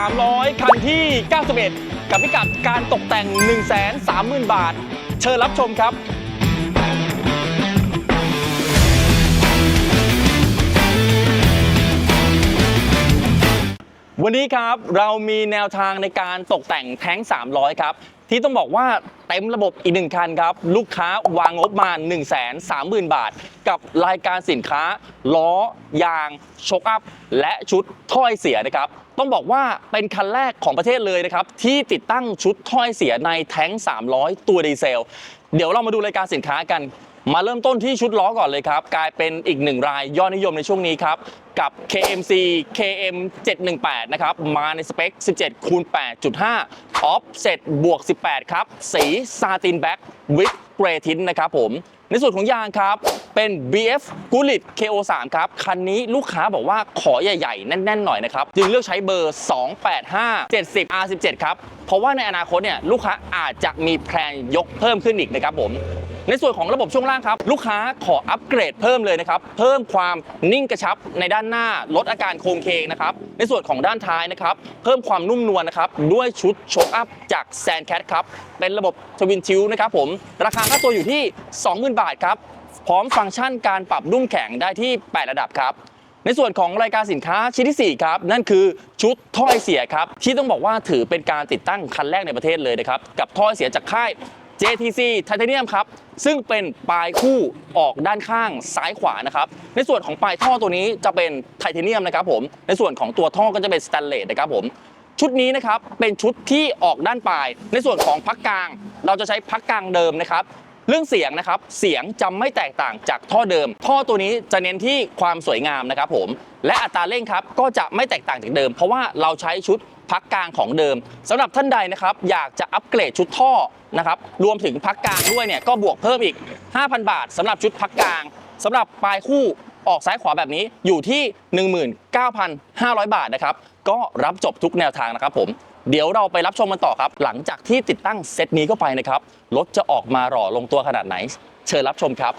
300 คันที่ 91 กับพิกัดการตกแต่ง 130,000 บาท เชิญรับชมครับวันนี้ครับเรามีแนวทางในการตกแต่งแท้ง 300 ครับ ที่ต้องบอกว่าเต็มระบบอีกหนึ่งคันครับ ลูกค้าวางงบมา 1 3 0 0 0 0 บาท กับรายการสินค้า ล้อ ยางโชกอัพ และชุดถ้อยเสียนะครับ ต้องบอกว่าเป็นคันแรกของประเทศเลยนะครับ ที่ติดตั้งชุดถ้อยเสียในแท้ง 300 ตัวดีเซล เดี๋ยวเรามาดูรายการสินค้ากัน มาเริ่มต้นที่ชุดล้อก่อนเลยครับ กลายเป็นอีกหนึ่งรายยอดนิยมในช่วงนี้ครับ กับ KMC KM 718นะครับ มาในสเปค 17คูณ8.5 offset บวก 18 ครับ สีซาตินแบ็กวิดเกรทินนะครับผม ในส่วนของยางครับ เป็น BF g u l i t KO3 ครับ คันนี้ลูกค้าบอกว่าขอใหญ่ๆ แน่นๆ หน่อยนะครับ จึงเลือกใช้เบอร์ 285 70 R17 ครับ เพราะว่าในอนาคตเนี่ยลูกค้าอาจจะมีแพลนยกเพิ่มขึ้นอีกนะครับผม ในส่วนของระบบช่วงล่างครับ ลูกค้าขออัปเกรดเพิ่มเลยนะครับ เพิ่มความนิ่งกระชับในด้านหน้าลดอาการโครงเคงนะครับ ในส่วนของด้านท้ายนะครับ เพิ่มความนุ่มนวลนะครับ ด้วยชุดโชคอัพจากแซนแคทครับ เป็นระบบทวินชิลนะครับผม ราคาค่าตัวอยู่ที่ 20,000 บาทครับ พร้อมฟังก์ชันการปรับดุ้มแข็งได้ที่ 8 ระดับครับในส่วนของรายการสินค้าชิ้นที่ 4 ครับ นั่นคือชุดถ้อยเสียครับ ที่ต้องบอกว่าถือเป็นการติดตั้งคันแรกในประเทศเลยนะครับ กับถ้อยเสียจากค่าย JTC Titanium ครับ ซึ่งเป็นปลายคู่ออกด้านข้างซ้ายขวานะครับ ในส่วนของปลายท่อตัวนี้จะเป็นไทเทเนียมนะครับผม ในส่วนของตัวท่อก็จะเป็นสแตนเลสนะครับผม ชุดนี้นะครับเป็นชุดที่ออกด้านปลาย ในส่วนของพักกลาง เราจะใช้พักกลางเดิมนะครับ รื่องเสียงนะครับ เสียงจะไม่แตกต่างจากท่อเดิม ท่อตัวนี้จะเน้นที่ความสวยงามนะครับผมและอัตราเร่งครับก็จะไม่แตกต่างจากเดิม เพราะว่าเราใช้ชุดพักกลางของเดิมสำหรับท่านใดนะครับอยากจะอัปเกรดชุดท่อนะครับรวมถึงพักกลางด้วยเนี่ยก็บวกเพิ่มอีก 5,000 บาทสำหรับชุดพักกลางสำหรับปลายคู่ออกซ้ายขวาแบบนี้อยู่ที่ 19,500 บาทนะครับก็รับจบทุกแนวทางนะครับผม เดี๋ยวเราไปรับชมกันต่อครับ หลังจากที่ติดตั้งเซตนี้เข้าไปนะครับรถจะออกมาหล่อลงตัวขนาดไหน เชิญรับชมครับ